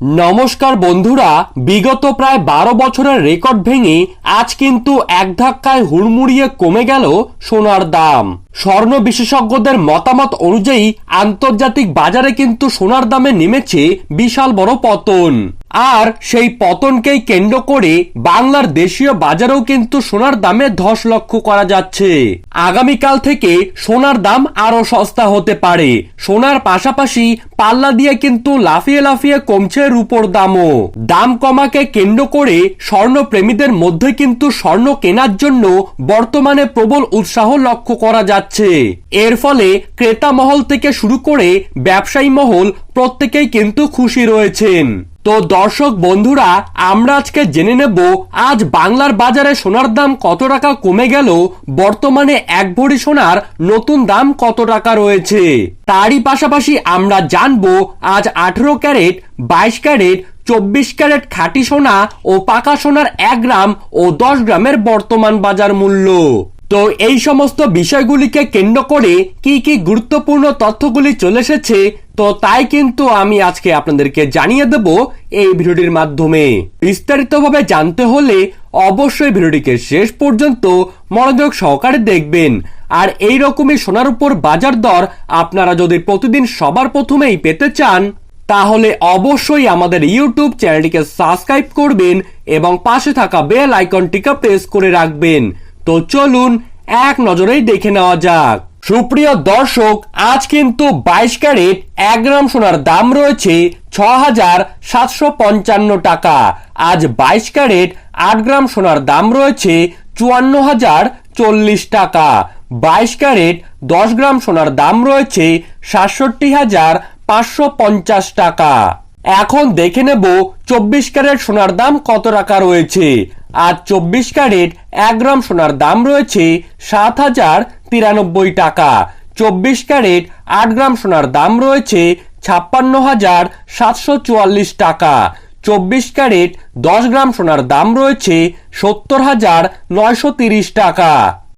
নমস্কার বন্ধুরা, বিগত প্রায় বারো বছরের রেকর্ড ভেঙে আজ কিন্তু এক ধাক্কায় হুড়মুড়িয়ে কমে গেল সোনার দাম। স্বর্ণ বিশেষজ্ঞদের মতামত অনুযায়ী আন্তর্জাতিক বাজারে কিন্তু সোনার দামে নেমেছে বিশাল বড় পতন। আর সেই পতনকেই কেন্দ্র করে বাংলার দেশীয় বাজারেও কিন্তু সোনার দামে ধস লক্ষ্য করা যাচ্ছে। আগামীকাল থেকে সোনার দাম আরও সস্তা হতে পারে। সোনার পাশাপাশি পাল্লা দিয়ে কিন্তু লাফিয়ে লাফিয়ে কমছে রূপোর দামও। দাম কমাকে কেন্দ্র করে স্বর্ণ প্রেমীদের মধ্যে কিন্তু স্বর্ণ কেনার জন্য বর্তমানে প্রবল উৎসাহ লক্ষ্য করা যাচ্ছে। এর ফলে ক্রেতা মহল থেকে শুরু করে ব্যবসায়ী মহল প্রত্যেকেই কিন্তু খুশি রয়েছেন। তো দর্শক বন্ধুরা, আমরা আজকে জেনে নেব, আজ বাংলার বাজারে সোনার দাম কত টাকা কমে গেল, বর্তমানে এক ভরি সোনার নতুন দাম কত টাকা রয়েছে। তারই পাশাপাশি আমরা জানব, আজ আঠেরো ক্যারেট, বাইশ ক্যারেট, চব্বিশ ক্যারেট খাঁটি সোনা ও পাকা সোনার এক গ্রাম ও দশ গ্রামের বর্তমান বাজার মূল্য। তো এই সমস্ত বিষয়গুলিকে কেন্দ্র করে কি কি গুরুত্বপূর্ণ তথ্যগুলি চলে এসেছে, তো তাই কিন্তু আমি আজকে আপনাদেরকে জানিয়ে দেব এই ভিডিওটির মাধ্যমে। বিস্তারিতভাবে জানতে হলে অবশ্যই ভিডিওটিকে শেষ পর্যন্ত মনোযোগ সহকারে দেখবেন। আর এই রকমই সোনার উপর বাজার দর আপনারা যদি প্রতিদিন সবার প্রথমেই পেতে চান, তাহলে অবশ্যই আমাদের ইউটিউব চ্যানেলটিকে সাবস্ক্রাইব করবেন এবং পাশে থাকা বেল আইকনটিকে প্রেস করে রাখবেন। তো চলুন এক নজরেই দেখে নেওয়া যাক। সুপ্রিয় দর্শক, আজ কিন্তু বাইশ ক্যারেট এক গ্রাম সোনার দাম রয়েছে ছ হাজার সাতশো পঞ্চান্ন টাকা। আজ বাইশ ক্যারেট আট গ্রাম সোনার দাম রয়েছে চুয়ান্ন হাজার চল্লিশ টাকা। বাইশ ক্যারেট দশ গ্রাম সোনার দাম রয়েছে সাতষট্টি হাজার পাঁচশো পঞ্চাশ টাকা। এখন দেখে নেব চব্বিশ ক্যারেট সোনার দাম কত টাকা রয়েছে। আর চব্বিশ ক্যারেট এক গ্রাম সোনার দাম রয়েছে সাত হাজার তিরানব্বই টাকা। চব্বিশ ক্যারেট আট গ্রাম সোনার দাম রয়েছে ছাপ্পান্ন হাজার সাতশো চুয়াল্লিশ টাকা। চব্বিশ ক্যারেট দশ গ্রাম সোনার দাম রয়েছে সত্তর হাজার নয়শো তিরিশ টাকা।